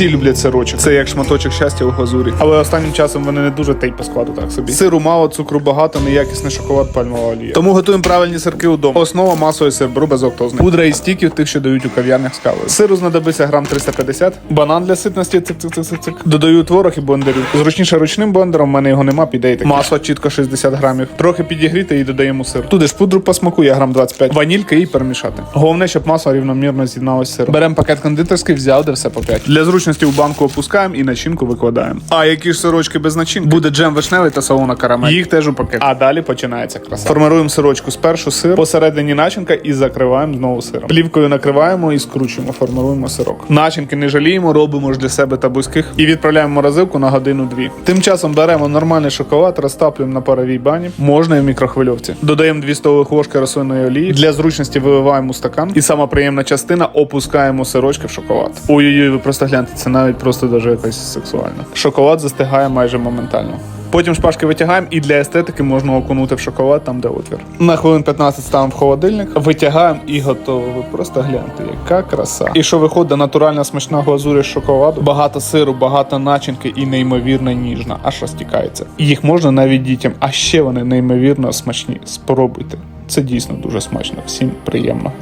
Всі люблять сирочок. Це як шматочок щастя у глазурі. Але останнім часом вони не дуже та й по складу так собі. Сиру мало, цукру багато, неякісний шоколад, пальмова олія. Тому готуємо правильні сирки удома. Основа масовий сир, беру безлактозний. Пудра і стіків тих, що дають у кав'ярнях з кавою. Сиру знадобиться грам 350, банан для ситності, цик цик цик цик цик. Додаю творог і блендерю. Зручніше ручним блендером, в мене його нема, піде і таке. Масло чітко 60 грамів. Трохи підігріти і додаємо сир. Туди ж пудру по смаку, я грам 25. Ванілька і перемішати. Головне, щоб масло рівномірно з'єдналося сиром. Беремо пакет кондитерський, взяв, де все по 5. Для зручності у банку опускаємо і начинку викладаємо. А які ж сирочки без начинки? Буде джем вишневий та салона карамель. Їх теж у пакет. А далі починається краса. Формируємо сирочку спершу сир, посередині начинка і закриваємо знову сиром. Плівкою накриваємо і скручуємо, формируємо сирок. Начинки не жаліємо, робимо ж для себе та близьких і відправляємо в морозилку на годину-дві. Тим часом беремо нормальний шоколад, розтаплюємо на паровій бані, можна і в мікрохвильовці. Додаємо 2 столових ложки рослинної олії. Для зручності виливаємо у стакан. І сама приємна частина опускаємо сирочки в шоколад. Ой-ой-ой, ви просто гляньте, це навіть просто дуже якось сексуально. Шоколад застигає майже моментально. Потім шпажки витягаємо і для естетики можна окунути в шоколад там, де отвір. На хвилин 15 ставимо в холодильник, витягаємо і готово. Ви просто гляньте, яка краса. І що виходить натуральна смачна глазурь з шоколаду, багато сиру, багато начинки і неймовірно ніжна, аж розтікається. Їх можна навіть дітям, а ще вони неймовірно смачні. Спробуйте. Це дійсно дуже смачно. Всім приємного.